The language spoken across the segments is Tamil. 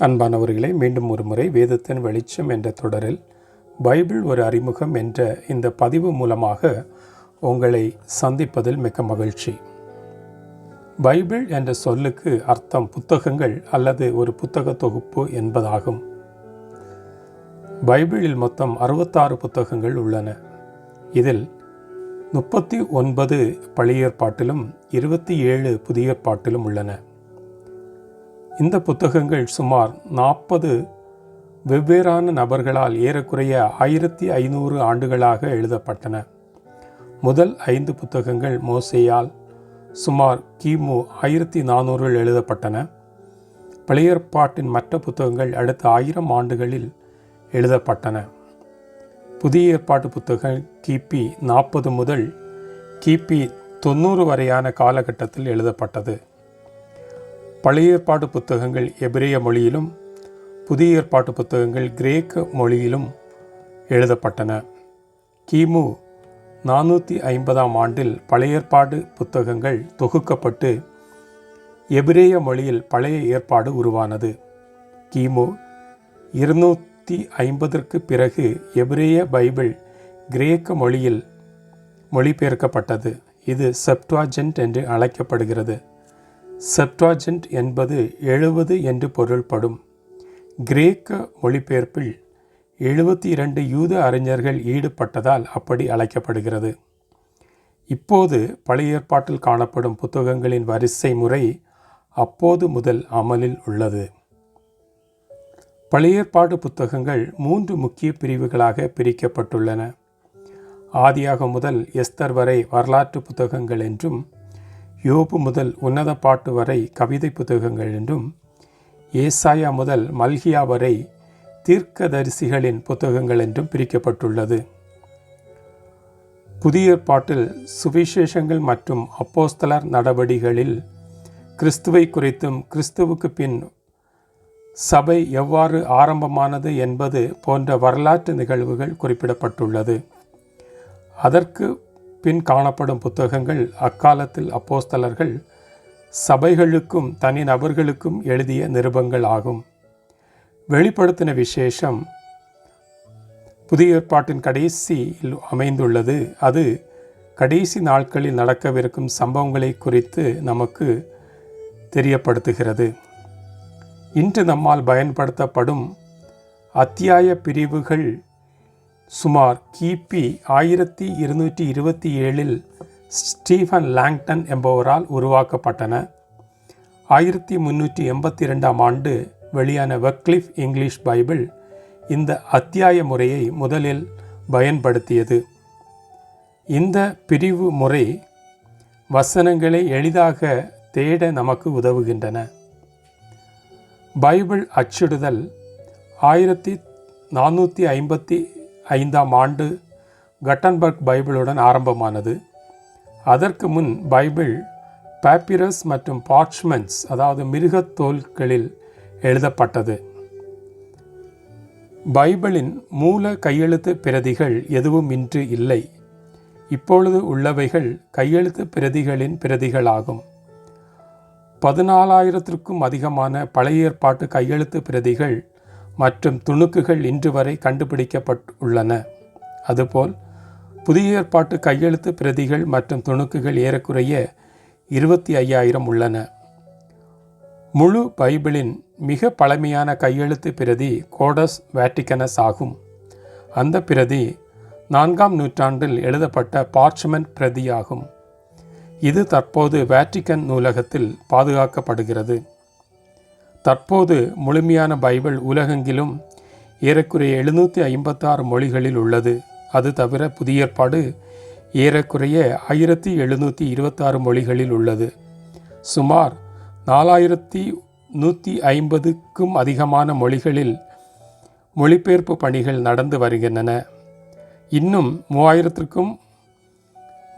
அன்பானவர்களே மீண்டும் ஒரு முறை வேதத்தின் வெளிச்சம் என்ற தொடரில் பைபிள் ஒரு அறிமுகம் என்ற இந்த பதிவு மூலமாக உங்களை சந்திப்பதில் மிக்க மகிழ்ச்சி. பைபிள் என்ற சொல்லுக்கு அர்த்தம் புத்தகங்கள் அல்லது ஒரு புத்தக தொகுப்பு என்பதாகும். பைபிளில் மொத்தம் அறுபத்தாறு புத்தகங்கள் உள்ளன. இதில் முப்பத்தி ஒன்பது பழையற்பாட்டிலும் இருபத்தி ஏழு புதிய ஏற்பாட்டிலும் உள்ளன. இந்த புத்தகங்கள் சுமார் நாற்பது வெவ்வேறான நபர்களால் ஏறக்குறைய ஆயிரத்தி ஐநூறு ஆண்டுகளாக எழுதப்பட்டன. முதல் ஐந்து புத்தகங்கள் மோசேயால் சுமார் கிமு ஆயிரத்தி நானூறில் எழுதப்பட்டன. பழையற்பாட்டின் மற்ற புத்தகங்கள் அடுத்த ஆயிரம் ஆண்டுகளில் எழுதப்பட்டன. புதிய ஏற்பாட்டு புத்தகம் கிபி நாற்பது முதல் கிபி தொண்ணூறு வரையான காலகட்டத்தில் எழுதப்பட்டது. பழைய ஏற்பாட்டு புத்தகங்கள் எபிரேய மொழியிலும் புதிய ஏற்பாட்டு புத்தகங்கள் கிரேக்க மொழியிலும் எழுதப்பட்டன. கிமு நானூற்றி ஐம்பதாம் ஆண்டில் பழைய ஏற்பாடு புத்தகங்கள் தொகுக்கப்பட்டு எபிரேய மொழியில் பழைய ஏற்பாடு உருவானது. கிமு இருநூற்றி ஐம்பதற்கு பிறகு எபிரேய பைபிள் கிரேக்க மொழியில் மொழிபெயர்க்கப்பட்டது. இது செப்டாஜென்ட் என்று அழைக்கப்படுகிறது. செப்டாஜென்ட் என்பது எழுபது என்று பொருள்படும். கிரேக்க மொழிபெயர்ப்பில் எழுபத்தி இரண்டு யூத அறிஞர்கள் ஈடுபட்டதால் அப்படி அழைக்கப்படுகிறது. இப்போது பழைய ஏற்பாட்டில் காணப்படும் புத்தகங்களின் வரிசை முறை அப்போது முதல் அமலில் உள்ளது. பழைய ஏற்பாடு புத்தகங்கள் மூன்று முக்கிய பிரிவுகளாக பிரிக்கப்பட்டுள்ளன. ஆதியாக முதல் எஸ்தர் வரை வரலாற்று புத்தகங்கள் என்றும் யோபு முதல் உன்னத பாட்டு வரை கவிதை புத்தகங்கள் என்றும் ஏசாயா முதல் மல்கியா வரை தீர்க்கதரிசிகளின் புத்தகங்கள் என்றும் பிரிக்கப்பட்டுள்ளது. புதிய ஏற்பாட்டில் சுவிசேஷங்கள் மற்றும் அப்போஸ்தலர் நடவடிகளில் கிறிஸ்துவை குறித்தும் கிறிஸ்துவுக்கு பின் சபை எவ்வாறு ஆரம்பமானது என்பது போன்ற வரலாற்று நிகழ்வுகள் குறிப்பிடப்பட்டுள்ளது. அதற்கு பின் காணப்படும் புத்தகங்கள் அக்காலத்தில் அப்போஸ்தலர்கள் சபைகளுக்கும் தனி நபர்களுக்கும் எழுதிய நிருபங்கள் ஆகும். வெளிப்படுத்தின விசேஷம் புதிய ஏற்பாட்டின் கடைசியில் அமைந்துள்ளது. அது கடைசி நாட்களில் நடக்கவிருக்கும் சம்பவங்களை குறித்து நமக்கு தெரியப்படுத்துகிறது. இன்று நம்மால் பயன்படுத்தப்படும் அத்தியாய பிரிவுகள் சுமார் கிபி ஆயிரத்தி இருநூற்றி இருபத்தி ஏழில் ஸ்டீஃபன் லாங்டன் என்பவரால் உருவாக்கப்பட்டன. ஆயிரத்தி முன்னூற்றி எண்பத்தி ரெண்டாம் ஆண்டு வெளியான வெக்லிஃப் இங்கிலீஷ் பைபிள் இந்த அத்தியாய முறையை முதலில் பயன்படுத்தியது. இந்த பிரிவு முறை வசனங்களை எளிதாக தேட நமக்கு உதவுகின்றன. பைபிள் அச்சிடுதல் ஆயிரத்தி நானூற்றி ஐம்பத்தி ஐந்தாம் ஆண்டு கட்டன்பர்க் பைபிளுடன் ஆரம்பமானது. அதற்கு முன் பைபிள் பேப்பிரஸ் மற்றும் பார்ச்மெண்ட்ஸ் அதாவது மிருகத்தோல்களில் எழுதப்பட்டது. பைபிளின் மூல கையெழுத்து பிரதிகள் எதுவும் இன்று இல்லை. இப்பொழுது உள்ளவைகள் கையெழுத்து பிரதிகளின் பிரதிகளாகும். பதினாலாயிரத்திற்கும் அதிகமான பழைய ஏற்பாட்டு கையெழுத்து பிரதிகள் மற்றும் துணுக்குகள் இன்று வரை கண்டுபிடிக்கப்பட்டுள்ளன. அதுபோல் புதிய ஏற்பாட்டு கையெழுத்து பிரதிகள் மற்றும் துணுக்குகள் ஏறக்குறைய இருபத்தி ஐயாயிரம் உள்ளன. முழு பைபிளின் மிக பழமையான கையெழுத்து பிரதி கோடஸ் வேட்டிகனஸ் ஆகும். அந்த பிரதி நான்காம் நூற்றாண்டில் எழுதப்பட்ட பார்ச்மெண்ட் பிரதியாகும். இது தற்போது வேட்டிக்கன் நூலகத்தில் பாதுகாக்கப்படுகிறது. தற்போது முழுமையான பைபிள் உலகெங்கிலும் ஏறக்குறைய எழுநூற்றி ஐம்பத்தாறு மொழிகளில் உள்ளது. அது தவிர புதிய ஏற்பாடு ஏறக்குறைய ஆயிரத்தி எழுநூற்றி இருபத்தாறு மொழிகளில் உள்ளது. சுமார் நாலாயிரத்தி நூற்றி ஐம்பதுக்கும் அதிகமான மொழிகளில் மொழிபெயர்ப்பு பணிகள் நடந்து வருகின்றன. இன்னும் மூவாயிரத்திற்கும்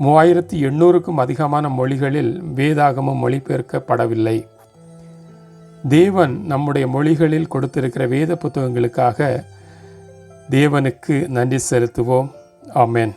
மூவாயிரத்தி எண்ணூறுக்கும் அதிகமான மொழிகளில் வேதாகமம் மொழிபெயர்க்கப்படவில்லை. தேவன் நம்முடைய மொழிகளில் கொடுத்திருக்கிற வேத புத்தகங்களுக்காக தேவனுக்கு நன்றி செலுத்துவோம். ஆமேன்.